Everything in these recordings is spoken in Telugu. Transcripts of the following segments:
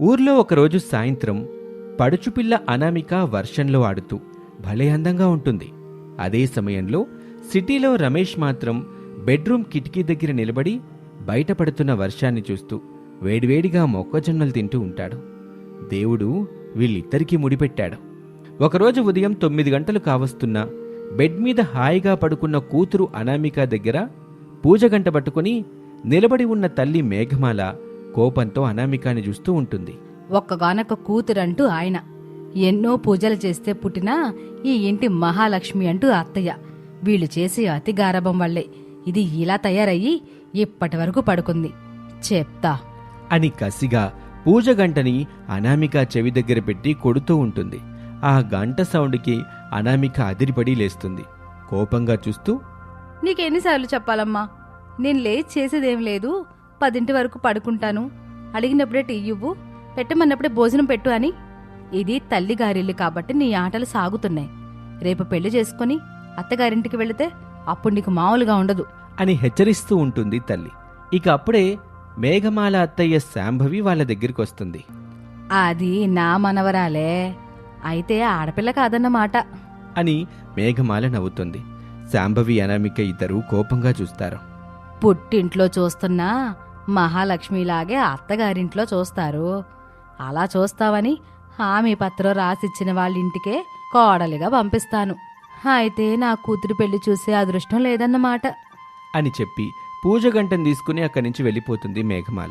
ఊర్లో ఒకరోజు సాయంత్రం పడుచుపిల్ల అనామిక వర్షంలో ఆడుతూ భలే అందంగా ఉంటుంది. అదే సమయంలో సిటీలో రమేష్ మాత్రం బెడ్రూమ్ కిటికీ దగ్గర నిలబడి బయటపడుతున్న వర్షాన్ని చూస్తూ వేడివేడిగా మొక్కజొన్నలు తింటూ ఉంటాడు. దేవుడు వీళ్ళిద్దరికీ ముడిపెట్టాడు. ఒకరోజు ఉదయం తొమ్మిది గంటలు కావస్తున్నా బెడ్ మీద హాయిగా పడుకున్న కూతురు అనామిక దగ్గర పూజ గంట పట్టుకుని నిలబడి ఉన్న తల్లి మేఘమాల కోపంతో అనామికాని చూస్తూ ఉంటుంది. ఒక్కగానొక్క కూతురంటూ ఆయన. ఎన్నో పూజలు చేస్తే పుట్టిన ఈ ఇంటి మహాలక్ష్మి అంటూ అత్తయ్య. వీళ్ళు చేసే అతి గారభం వల్లే. ఇది ఇలా తయారయ్యి ఇప్పటి వరకు పడుకుంది. చెప్తా. అని కసిగా పూజ గంటని అనామిక చెవి దగ్గర పెట్టి కొడుతూ ఉంటుంది. ఆ గంట సౌండ్కి అనామిక అదిరిపడి లేస్తుంది. కోపంగా చూస్తూ నీకెన్నిసార్లు చెప్పాలమ్మా? నేను లేచి చేసేదేం లేదు. పదింటి వరకు పడుకుంటాను. అడిగినప్పుడే టీ ఇవ్వు పెట్టమన్నప్పుడే భోజనం పెట్టు అని. ఇది తల్లి గారిల్లు కాబట్టి నీ ఆటలు సాగుతున్నాయి. రేపు పెళ్ళి చేసుకుని అత్తగారింటికి వెళితే అప్పుడు నీకు మామూలుగా ఉండదు. అని హెచ్చరిస్తూ ఉంటుంది తల్లి. ఇక అప్పుడే మేఘమాల అత్తయ్య శాంభవి వాళ్ళ దగ్గరికి వస్తుంది అది నా మనవరాలే. అయితే ఆడపిల్ల కాదన్నమాట. అని మేఘమాల నవ్వుతుంది. శాంభవి అనామిక ఇద్దరూ కోపంగా చూస్తారు. పుట్టింట్లో చూస్తున్నా మహాలక్ష్మిలాగే అత్తగారింట్లో చూస్తారు. అలా చూస్తావని హామీ పత్రం రాసిచ్చిన వాళ్ళ ఇంటికే కోడలిగా పంపిస్తాను. అయితే నా కూతురు పెళ్ళి చూసే అదృష్టం లేదన్నమాట. అని చెప్పి పూజ గంటను తీసుకుని అక్కడి నుంచి వెళ్ళిపోతుంది మేఘమాల.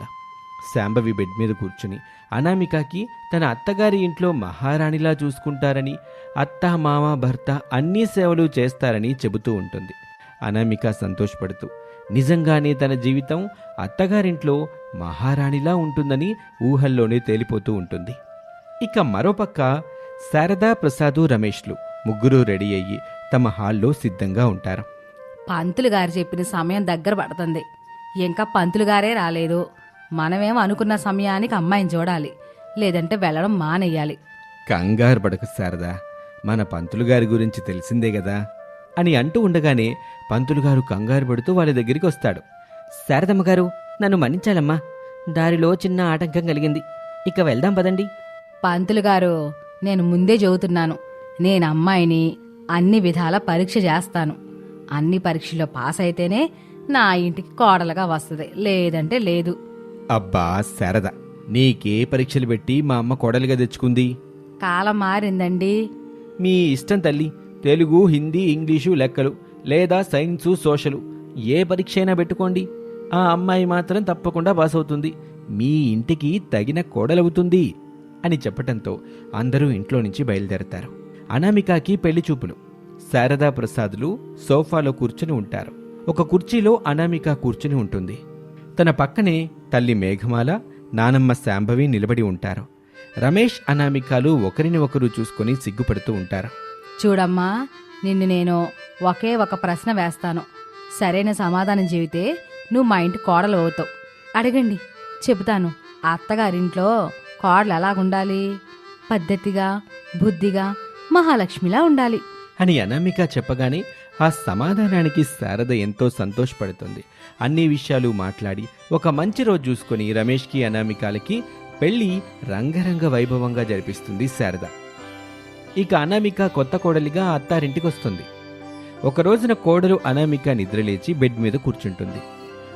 శాంభవి బెడ్ మీద కూర్చుని అనామికకి తన అత్తగారి ఇంట్లో మహారాణిలా చూసుకుంటారని అత్త మామ భర్త అన్ని సేవలు చేస్తారని చెబుతూ ఉంటుంది. అనామిక సంతోషపడుతూ నిజంగానే తన జీవితం అత్తగారింట్లో మహారాణిలా ఉంటుందని ఊహల్లోనే తేలిపోతూ ఉంటుంది. ఇక మరోపక్క శారదా ప్రసాదు రమేష్లు ముగ్గురు రెడీ అయ్యి తమ హాల్లో సిద్ధంగా ఉంటారు. పంతులు గారు చెప్పిన సమయం దగ్గర పడుతుంది. ఇంకా పంతులు గారే రాలేదు. మనమేం అనుకున్న సమయానికి అమ్మాయిని చూడాలి. లేదంటే వెళ్ళడం మానేయాలి. కంగారు పడక శారదా. మన పంతులు గారి గురించి తెలిసిందే కదా. అని అంటూ ఉండగానే పంతులు గారు కంగారు పడుతూ వాళ్ళ దగ్గరికి వస్తాడు. శారదమ్మ గారు నన్ను మన్నించాలమ్మా. దారిలో చిన్న ఆటంకం కలిగింది. ఇక వెళ్దాం పదండి. పంతులు గారు నేను ముందే చెబుతున్నాను నేను అమ్మాయిని అన్ని విధాల పరీక్ష చేస్తాను. అన్ని పరీక్షల్లో పాస్ అయితేనే నా ఇంటికి కోడలుగా వస్తుంది. లేదంటే లేదు. అబ్బా శారద నీకే పరీక్షలు పెట్టి మా అమ్మ కోడలిగా తెచ్చుకుంది. కాలం మారిందండి. మీ ఇష్టం తల్లి. తెలుగు హిందీ ఇంగ్లీషు లెక్కలు లేదా సైన్సు సోషలు ఏ పరీక్ష అయినా పెట్టుకోండి. ఆ అమ్మాయి మాత్రం తప్పకుండా పాస్ అవుతుంది మీ ఇంటికి తగిన కోడలవుతుంది అని చెప్పటంతో అందరూ ఇంట్లో నుంచి బయలుదేరతారు. అనామికాకి పెళ్ళి చూపులు. శారదా ప్రసాదులు సోఫాలో కూర్చుని ఉంటారు. ఒక కుర్చీలో అనామిక కూర్చుని ఉంటుంది. తన పక్కనే తల్లి మేఘమాల నానమ్మ శాంభవి నిలబడి ఉంటారు. రమేష్ అనామికాలు ఒకరిని ఒకరు చూసుకొని సిగ్గుపడుతూ ఉంటారు. చూడమ్మా నిన్ను నేను ఒకే ఒక ప్రశ్న వేస్తాను. సరైన సమాధానం చెబితే నువ్వు మా ఇంటి కోడలు అవుతావు. అడగండి చెబుతాను. ఆ అత్తగారింట్లో కోడలు ఎలాగుండాలి? పద్ధతిగా బుద్ధిగా మహాలక్ష్మిలా ఉండాలి. అని అనామిక చెప్పగానే ఆ సమాధానానికి శారద ఎంతో సంతోషపడుతుంది. అన్ని విషయాలు మాట్లాడి ఒక మంచి రోజు చూసుకొని రమేష్కి అనామికాలకి పెళ్ళి రంగరంగ వైభవంగా జరిపిస్తుంది శారద. ఇక అనామిక కొత్త కోడలిగా అత్తారింటికి వస్తుంది ఒక రోజున కోడలు అనామిక నిద్రలేచి బెడ్ మీద కూర్చుంటుంది.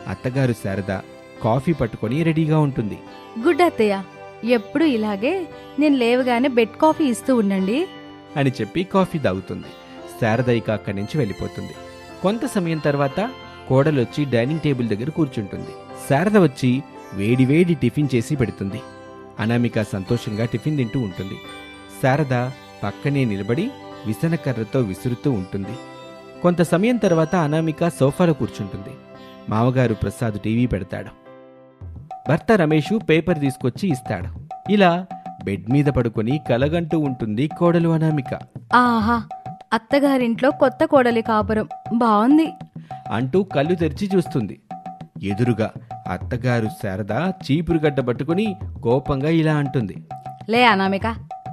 అత్తగారు శారద కాఫీ పట్టుకొని రెడీగా ఉంటుంది. గుడ్ అత్తయ్య ఎప్పుడు ఇలాగే నేను లేవగానే బెడ్ కాఫీ ఇస్తూ ఉండండి. అని చెప్పి కాఫీ తాగుతుంది. శారద ఇక అక్కడి నుంచి వెళ్ళిపోతుంది. కొంత సమయం తర్వాత కోడలొచ్చి డైనింగ్ టేబుల్ దగ్గర కూర్చుంటుంది. శారద వచ్చి వేడి వేడి టిఫిన్ చేసి పెడుతుంది. అనామిక సంతోషంగా టిఫిన్ తింటూ ఉంటుంది. శారద పక్కనే నిలబడి విసనకర్రతో విసురుతూ ఉంటుంది. కొంత సమయం తర్వాత అనామిక సోఫాలో కూర్చుంటుంది. మామగారు ప్రసాద్ టీవీ పెడతాడు. భర్త రమేషు పేపర్ తీసుకొచ్చి ఇస్తాడు. ఇలా బెడ్ మీద పడుకొని కలగంటూ ఉంటుంది కోడలు అనామిక. ఆహా అత్తగారింట్లో కొత్త కోడలి కాపురం. బాగుంది అంటూ కళ్ళు తెరిచి చూస్తుంది. ఎదురుగా అత్తగారు శారద చీపురుగడ్డ పట్టుకుని కోపంగా ఇలా అంటుంది. లే అనామిక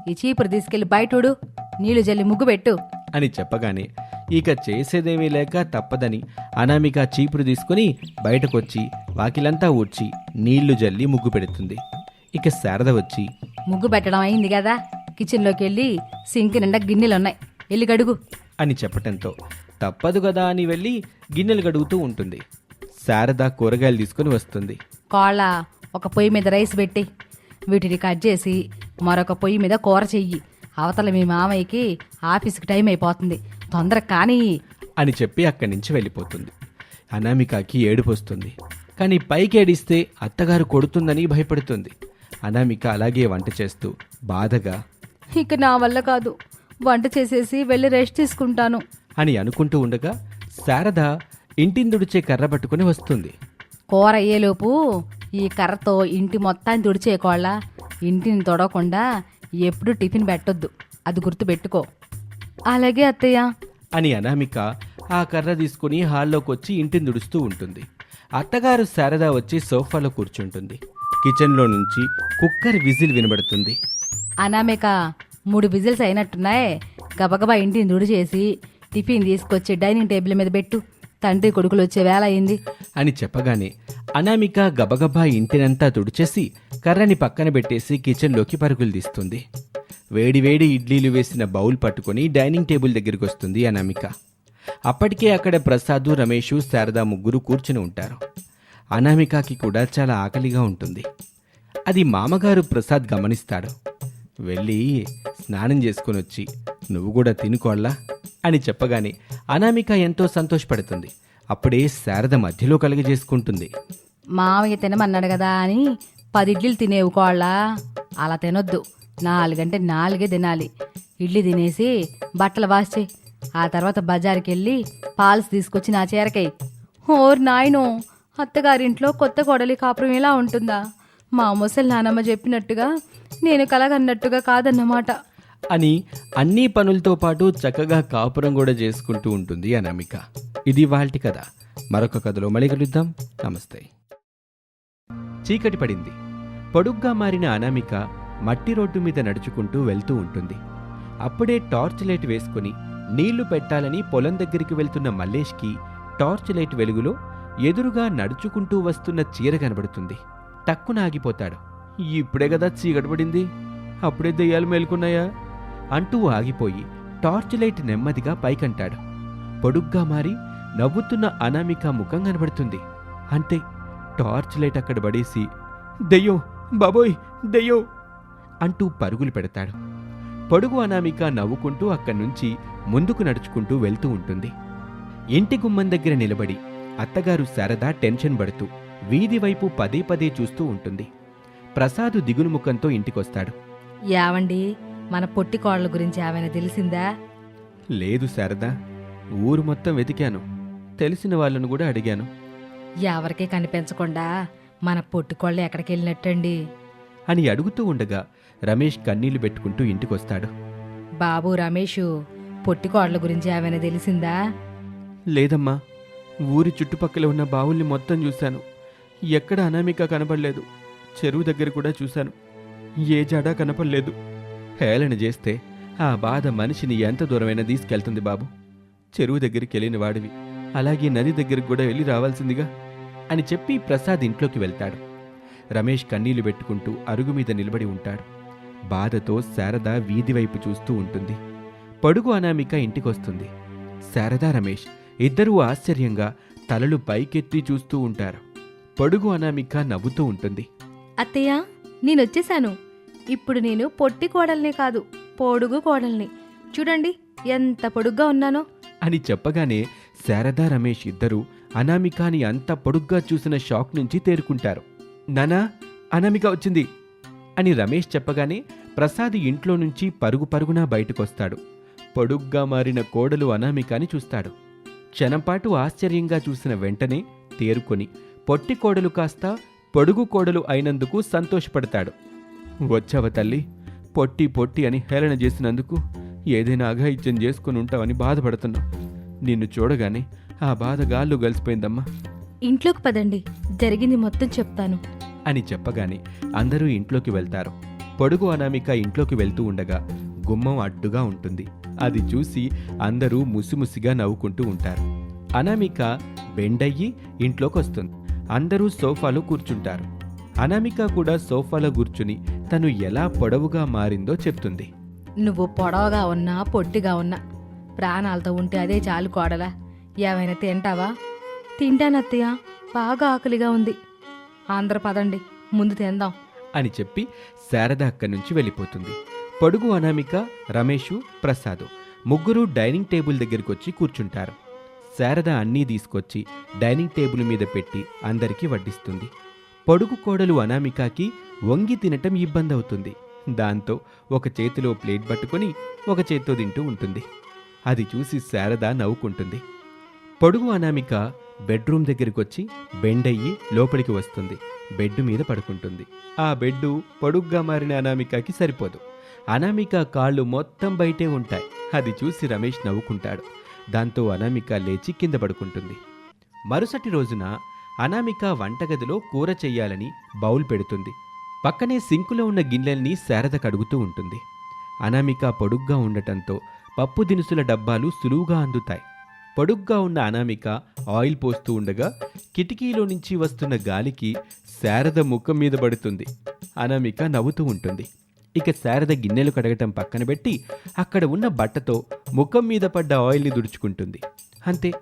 ఈ చీపురు తీసుకెళ్ళి బయటూడు నీళ్ళు జల్లి ముగ్గు పెట్టు. అని చెప్పగానే ఇక చేసేదేమీ లేక తప్పదని అనామిక చీపురు తీసుకుని బయటకొచ్చి వాకిలంతా ఊడ్చి నీళ్ళు జల్లి ముగ్గు పెడుతుంది. ఇక శారద వచ్చి ముగ్గు పెట్టడం అయింది కదా కిచెన్లోకి వెళ్ళి సింక్ నిండా గిన్నెలు ఉన్నాయి వెళ్ళి గడుగు. అని చెప్పటంతో తప్పదు కదా అని వెళ్ళి గిన్నెలు గడుగుతూ ఉంటుంది. శారద కూరగాయలు తీసుకుని వస్తుంది. కోళ్ళ ఒక పొయ్యి మీద రైస్ పెట్టి వీటిని కట్ చేసి మరొక పొయ్యి మీద కూర చెయ్యి. అవతల మీ మామయ్యకి ఆఫీస్కి టైం అయిపోతుంది. తొందరగా కానీ అని చెప్పి అక్కడి నుంచి వెళ్ళిపోతుంది. అనామికకి ఏడుపు వస్తుంది. కానీ పైకి ఏడిస్తే అత్తగారు కొడుతుందని భయపడుతుంది. అనామిక అలాగే వంట చేస్తూ బాధగా ఇక నా వల్ల కాదు. వంట చేసేసి వెళ్ళి రెస్ట్ తీసుకుంటాను. అని అనుకుంటూ ఉండగా శారద ఇంటిని తుడిచే కర్ర పట్టుకుని వస్తుంది. కూర అయ్యేలోపు ఈ కర్రతో ఇంటి మొత్తాన్ని తుడిచేకోళ్ళ ఇంటిని తొడవకుండా ఎప్పుడు టిఫిన్ పెట్టొద్దు. అది గుర్తు పెట్టుకో అలాగే అత్తయ్య. అని అనామిక ఆ కర్ర తీసుకుని హాల్లోకి వచ్చి ఇంటిని దుడుస్తూ ఉంటుంది. అత్తగారు శారద వచ్చి సోఫాలో కూర్చుంటుంది. కిచెన్లో నుంచి కుక్కర్ విజిల్ వినబడుతుంది. అనామిక మూడు విజిల్స్ అయినట్టున్నాయి. గబగబా ఇంటిని దుడిచేసి టిఫిన్ తీసుకొచ్చి డైనింగ్ టేబుల్ మీద పెట్టు. తండ్రి కొడుకులు వచ్చే వేళ అయింది. అని చెప్పగానే అనామిక గబగబా ఇంటినంతా తుడిచేసి కర్రని పక్కన పెట్టేసి కిచెన్లోకి పరుగులు తీస్తుంది. వేడివేడి ఇడ్లీలు వేసిన బౌల్ పట్టుకొని డైనింగ్ టేబుల్ దగ్గరికి వస్తుంది అనామిక. అప్పటికే అక్కడ ప్రసాదు రమేషు శారద ముగ్గురు కూర్చుని ఉంటారు. అనామికకి కూడా చాలా ఆకలిగా ఉంటుంది. అది మామగారు ప్రసాద్ గమనిస్తాడు. వెళ్ళి స్నానం చేసుకుని వచ్చి నువ్వు కూడా తినుకోళ్ళా అని చెప్పగానే అనామిక ఎంతో సంతోషపడుతుంది. అప్పుడే శారద మధ్యలో కలుగజేసుకుంటుంది మామయ్య తినమన్నాడు కదా అని పది ఇడ్లీలు తినేవు కోళ్ళ అలా తినొద్దు. నాలుగంటే నాలుగే తినాలి. ఇడ్లీ తినేసి బట్టలు వాష్ చేయి. ఆ తర్వాత బజార్కి వెళ్ళి పాల్స్ తీసుకొచ్చి నా చేరకై ఓర్ నాయనో అత్తగారింట్లో కొత్త కొడలి కాపురం ఎలా ఉంటుందా? మా ముసలి నానమ్మ చెప్పినట్టుగా నేను కలగన్నట్టుగా కాదన్నమాట. అని అన్ని పనులతో పాటు చక్కగా కాపురం కూడా చేసుకుంటూ ఉంటుంది అనామిక ఇది వాళ్ళటి కథ. మరొక కథలో మళ్ళీ కలుద్దాం. నమస్తే. చీకటి పడింది. పొడుగ్గా మారిన అనామిక మట్టి రోడ్డు మీద నడుచుకుంటూ వెళ్తూ ఉంటుంది. అప్పుడే టార్చ్ లైట్ వేసుకుని నీళ్ళు పెట్టాలని పొలం దగ్గరికి వెళ్తున్న మల్లేష్కి టార్చ్ లైట్ వెలుగులో ఎదురుగా నడుచుకుంటూ వస్తున్న చీర కనబడుతుంది. టక్కున ఆగిపోతాడు. ఇప్పుడే కదా చీకటి పడింది. అప్పుడే దెయ్యాలు మేల్కొన్నాయా? అంటూ ఆగిపోయి టార్చ్ లైట్ నెమ్మదిగా పైకంటాడు. పొడుగ్గా మారి నవ్వుతున్న అనామిక ముఖం కనబడుతుంది. అంతే టార్చ్ లైట్ అక్కడ పడేసి దెయ్యం బాబోయ్ దెయ్యం అంటూ పరుగులు పెడతాడు. పొడుగు అనామిక నవ్వుకుంటూ అక్కడి నుంచి ముందుకు నడుచుకుంటూ వెళ్తూ ఉంటుంది. ఇంటి గుమ్మం దగ్గర నిలబడి అత్తగారు శారద టెన్షన్ పడుతూ వీధి వైపు పదే పదే చూస్తూ ఉంటుంది. ప్రసాదు దిగులు ముఖంతో ఇంటికొస్తాడు. యావండి మన పొట్టి కోళ్ళ గురించి ఏమైనా తెలిసిందా? లేదు శారదా. ఊరు మొత్తం వెతికాను. తెలిసిన వాళ్ళను కూడా అడిగాను. ఎవరికీ కనిపించకుండా మన పొట్టి కోళ్ళు ఎక్కడికి వెళ్ళినట్టండి అని అడుగుతూ ఉండగా రమేష్ కన్నీళ్ళు పెట్టుకుంటూ ఇంటికొస్తాడు. బాబు రమేషు పొట్టి కోళ్ళ గురించి ఏమైనా తెలిసిందా? లేదమ్మా. ఊరి చుట్టుపక్కల ఉన్న బావుల్ని మొత్తం చూశాను. ఎక్కడ అనామిక కనపడలేదు. చెరువు దగ్గర కూడా చూశాను. ఏ జాడా కనపడలేదు. హేళన చేస్తే ఆ బాధ మనిషిని ఎంత దూరమైనా తీసుకెళ్తుంది బాబు. చెరువు దగ్గరికి వెళ్ళిన వాడివి. అలాగే నది దగ్గరికి కూడా వెళ్ళి రావాల్సిందిగా అని చెప్పి ప్రసాద్ ఇంట్లోకి వెళ్తాడు. రమేష్ కన్నీళ్ళు పెట్టుకుంటూ అరుగు మీద నిలబడి ఉంటాడు. బాధతో శారద వీధి వైపు చూస్తూ ఉంటుంది. పడుగు అనామిక ఇంటికొస్తుంది. శారద రమేష్ ఇద్దరూ ఆశ్చర్యంగా తలలు పైకెత్తి చూస్తూ ఉంటారు. పొడుగు అనామిక నవ్వుతూ ఉంటుంది. అత్తయ్య నేనొచ్చేశాను. ఇప్పుడు నేను పొట్టి కోడల్ని కాదు పొడుగు కోడల్ని. చూడండి ఎంత పొడుగ్గా ఉన్నానో. అని చెప్పగానే శారదా రమేష్ ఇద్దరూ అనామికాని అంత పొడుగ్గా చూసిన షాక్ నుంచి తేరుకుంటారు. నానా అనామిక వచ్చింది అని రమేష్ చెప్పగానే ప్రసాద్ ఇంట్లో నుంచి పరుగు పరుగునా బయటకొస్తాడు. పొడుగ్గా మారిన కోడలు అనామికాని చూస్తాడు. క్షణంపాటు ఆశ్చర్యంగా చూసిన వెంటనే తేరుకొని పొట్టి కోడలు కాస్త పొడుగు కోడలు అయినందుకు సంతోషపడతాడు. వచ్చావ తల్లి? పొట్టి పొట్టి అని హేళన చేసినందుకు ఏదైనా అఘాయిత్యం చేసుకుని ఉంటావని బాధపడుతున్నావు. నిన్ను చూడగానే ఆ బాధ గాల్లో కలిసిపోయిందమ్మా ఇంట్లోకి పదండి. జరిగింది మొత్తం చెప్తాను. అని చెప్పగానే అందరూ ఇంట్లోకి వెళ్తారు. పొడుగు అనామిక ఇంట్లోకి వెళ్తూ ఉండగా గుమ్మం అడ్డుగా ఉంటుంది. అది చూసి అందరూ ముసిముసిగా నవ్వుకుంటూ ఉంటారు. అనామిక బెండయ్యి ఇంట్లోకి వస్తుంది అందరూ సోఫాలో కూర్చుంటారు. అనామిక కూడా సోఫాలో కూర్చుని తను ఎలా పొడవుగా మారిందో చెప్తుంది. నువ్వు పొడవగా ఉన్నా పొట్టిగా ఉన్నా ప్రాణాలతో ఉంటే అదే చాలు కోడలా. ఏమైనా తింటావా? తింటానత్తయ్య బాగా ఆకలిగా ఉంది. ఆంధ్ర పదండి ముందు తిందాం. అని చెప్పి శారద అక్కడి నుంచి వెళ్ళిపోతుంది. పొడుగు అనామిక రమేషు ప్రసాదు ముగ్గురు డైనింగ్ టేబుల్ దగ్గరికి వచ్చి కూర్చుంటారు. శారద అన్నీ తీసుకొచ్చి డైనింగ్ టేబుల్ మీద పెట్టి అందరికీ వడ్డిస్తుంది. పొడుగు కోడలు అనామికాకి వంగి తినటం ఇబ్బంది అవుతుంది దాంతో ఒక చేతిలో ప్లేట్ పట్టుకొని ఒక చేత్తో తింటూ ఉంటుంది. అది చూసి శారద నవ్వుకుంటుంది. పొడుగు అనామిక బెడ్రూమ్ దగ్గరికి వచ్చి బెండ్ అయ్యి లోపలికి వస్తుంది. బెడ్ మీద పడుకుంటుంది. ఆ బెడ్డు పొడుగ్గా మారిన అనామికకి సరిపోదు. అనామిక కాళ్ళు మొత్తం బయటే ఉంటాయి. అది చూసి రమేష్ నవ్వుకుంటాడు. దాంతో అనామిక లేచి కింద పడుకుంటుంది. మరుసటి రోజున అనామిక వంటగదిలో కూర చెయ్యాలని బౌల్ పెడుతుంది. పక్కనే సింకులో ఉన్న గిన్నెల్ని శారద కడుగుతూ ఉంటుంది. అనామిక పొడుగ్గా ఉండటంతో పప్పు దినుసుల డబ్బాలు సులువుగా అందుతాయి. పొడుగ్గా ఉన్న అనామిక ఆయిల్ పోస్తూ ఉండగా కిటికీలో నుంచి వస్తున్న గాలికి శారద ముఖం మీద పడుతుంది. అనామిక నవ్వుతూ ఉంటుంది. ఇక శారద గిన్నెలు కడగటం పక్కన పెట్టి అక్కడ ఉన్న బట్టతో ముఖం మీద పడ్డ ఆయిల్ని దుడుచుకుంటుంది. అంతే.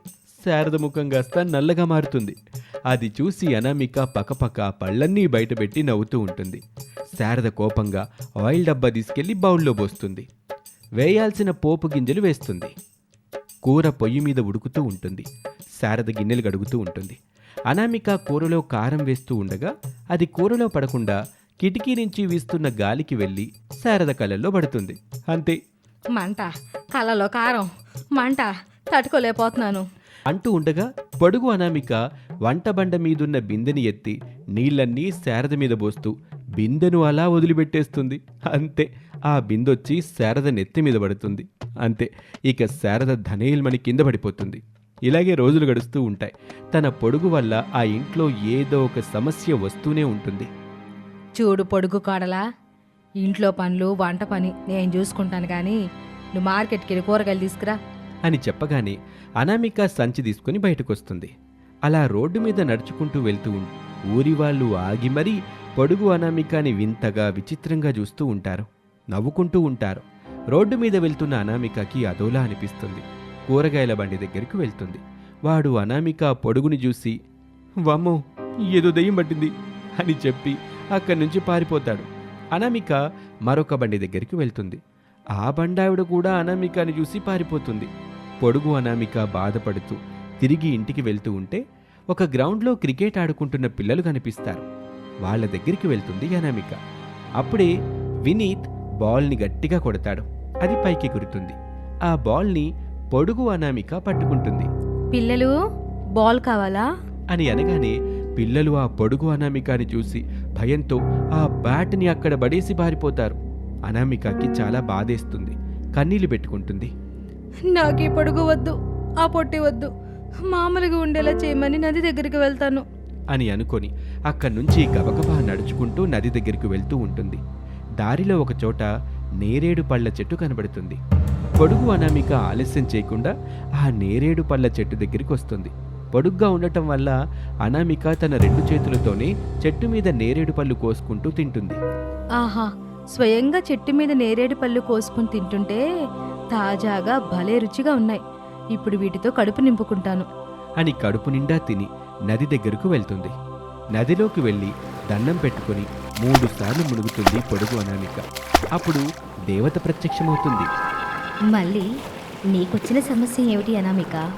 శారద ముఖం కాస్త నల్లగా మారుతుంది. అది చూసి అనామిక పక్కపక్క పళ్ళన్నీ బయటపెట్టి నవ్వుతూ ఉంటుంది. శారద కోపంగా ఆయిల్ డబ్బా తీసుకెళ్ళి బౌల్లో పోస్తుంది. వేయాల్సిన పోపు గింజలు వేస్తుంది. కూర పొయ్యి మీద ఉడుకుతూ ఉంటుంది. శారద గిన్నెలు గడుగుతూ ఉంటుంది. అనామిక కూరలో కారం వేస్తూ ఉండగా అది కూరలో పడకుండా కిటికీ నుంచి వీస్తున్న గాలికి వెళ్ళి శారద కళ్ళల్లో పడుతుంది. అంతే. మంట. కళ్ళలో కారం. మంట. తట్టుకోలేకపోతున్నాను. అంటూ ఉండగా పొడుగు అనామిక వంట బండ మీదున్న బిందెని ఎత్తి నీళ్ళన్నీ శారద మీద పోస్తూ బిందెను అలా వదిలిపెట్టేస్తుంది. అంతే ఆ బిందొచ్చి శారద నెత్తి మీద పడుతుంది. అంతే ఇక శారద ధనేల్మని కింద పడిపోతుంది. ఇలాగే రోజులు గడుస్తూ ఉంటాయి. తన పొడుగు వల్ల ఆ ఇంట్లో ఏదో ఒక సమస్య వస్తూనే ఉంటుంది. చూడు పొడుగు కోడలా ఇంట్లో పనులు వంట పని నేను చూసుకుంటాను కానీ నువ్వు మార్కెట్కి వెళ్ళి కూరగాయలు తీసుకురా. అని చెప్పగానే అనామిక సంచి తీసుకుని బయటకొస్తుంది. అలా రోడ్డు మీద నడుచుకుంటూ వెళ్తూ ఊరి వాళ్ళు ఆగి మరీ పొడుగు అనామికాని వింతగా విచిత్రంగా చూస్తూ ఉంటారు. నవ్వుకుంటూ ఉంటారు. రోడ్డు మీద వెళ్తున్న అనామికకి అదోలా అనిపిస్తుంది. కూరగాయల బండి దగ్గరికి వెళ్తుంది. వాడు అనామిక పొడుగుని చూసి వమ్మో ఏదో దయ్యం పట్టింది అని చెప్పి అక్కడి నుంచి పారిపోతాడు. అనామిక మరొక బండి దగ్గరికి వెళ్తుంది. ఆ బండావిడ కూడా అనామికని చూసి పారిపోతుంది. పొడుగు అనామిక బాధపడుతూ తిరిగి ఇంటికి వెళ్తూ ఉంటే ఒక గ్రౌండ్లో క్రికెట్ ఆడుకుంటున్న పిల్లలు కనిపిస్తారు. వాళ్ళ దగ్గరికి వెళ్తుంది అనామిక. అప్పుడే వినీత్ బాల్ని గట్టిగా కొడతాడు. అది పైకి గురుతుంది. ఆ బాల్ని పొడుగు అనామిక పట్టుకుంటుంది. పిల్లలు బాల్ కావాలా? అని అనగానే పిల్లలు ఆ పొడుగు అనామికని చూసి భయంతో ఆ బ్యాట్ని అక్కడ పడేసి పారిపోతారు. అనామికకి చాలా బాధేస్తుంది. కన్నీళ్ళు పెట్టుకుంటుంది. నాకు ఈ పొడుగు వద్దు ఆ పొట్టి వద్దు. మామూలుగా ఉండేలా చేయమని నది దగ్గరికి వెళ్తాను. అని అనుకొని అక్కడి నుంచి గబగబా నడుచుకుంటూ నది దగ్గరికి వెళ్తూ ఉంటుంది. దారిలో ఒక చోట నేరేడు పళ్ళ చెట్టు కనబడుతుంది. పొడుగు అనామిక ఆలస్యం చేయకుండా ఆ నేరేడు పళ్ళ చెట్టు దగ్గరికి వస్తుంది. పొడుగ్గా ఉండటం వల్ల అనామిక తన రెండు చేతులతోనే చెట్టు మీద నేరేడు పళ్ళు కోసుకుంటూ తింటుంది. ఆహా స్వయంగా చెట్టు మీద నేరేడు పళ్ళు కోసుకుని తింటుంటే తాజాగా భలే రుచిగా ఉన్నాయి. ఇప్పుడు వీటితో కడుపు నింపుకుంటాను. అని కడుపు నిండా తిని నది దగ్గరకు వెళ్తుంది. నదిలోకి వెళ్ళి దండం పెట్టుకొని మూడు సార్లు మునుగుతుంది పొడుగు అనామిక. అప్పుడు దేవత ప్రత్యక్షమవుతుంది. మళ్ళీ నీకొచ్చిన సమస్య ఏమిటి అనామిక?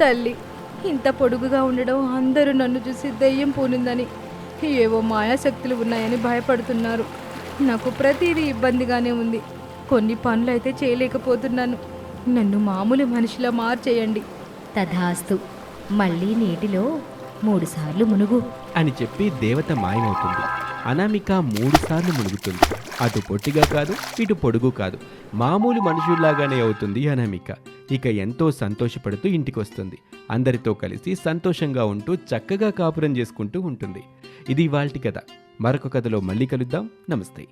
తల్లి ఇంత పొడుగుగా ఉండడం అందరూ నన్ను చూసి దెయ్యం పూనిందని. ఏవో మాయాశక్తులు ఉన్నాయని భయపడుతున్నారు. నాకు ప్రతిదీ ఇబ్బందిగానే ఉంది. కొన్ని పనులు అయితే చేయలేకపోతున్నాను. నన్ను మామూలు మనిషిలా మార్చేయండి. తథాస్తు. మళ్ళీ నీటిలో మూడుసార్లు మునుగు. అని చెప్పి దేవత మాయమవుతుంది. అనామిక మూడు సార్లు మునుగుతుంది. అటు పొట్టిగా కాదు ఇటు పొడుగు కాదు. మామూలు మనుషుల్లాగానే అవుతుంది అనామిక. ఇక ఎంతో సంతోషపడుతూ ఇంటికి వస్తుంది అందరితో కలిసి సంతోషంగా ఉంటూ చక్కగా కాపురం చేసుకుంటూ ఉంటుంది. ఇది ఇవాల్టి కథ. మరొక కథలో మళ్ళీ కలుద్దాం. నమస్తే.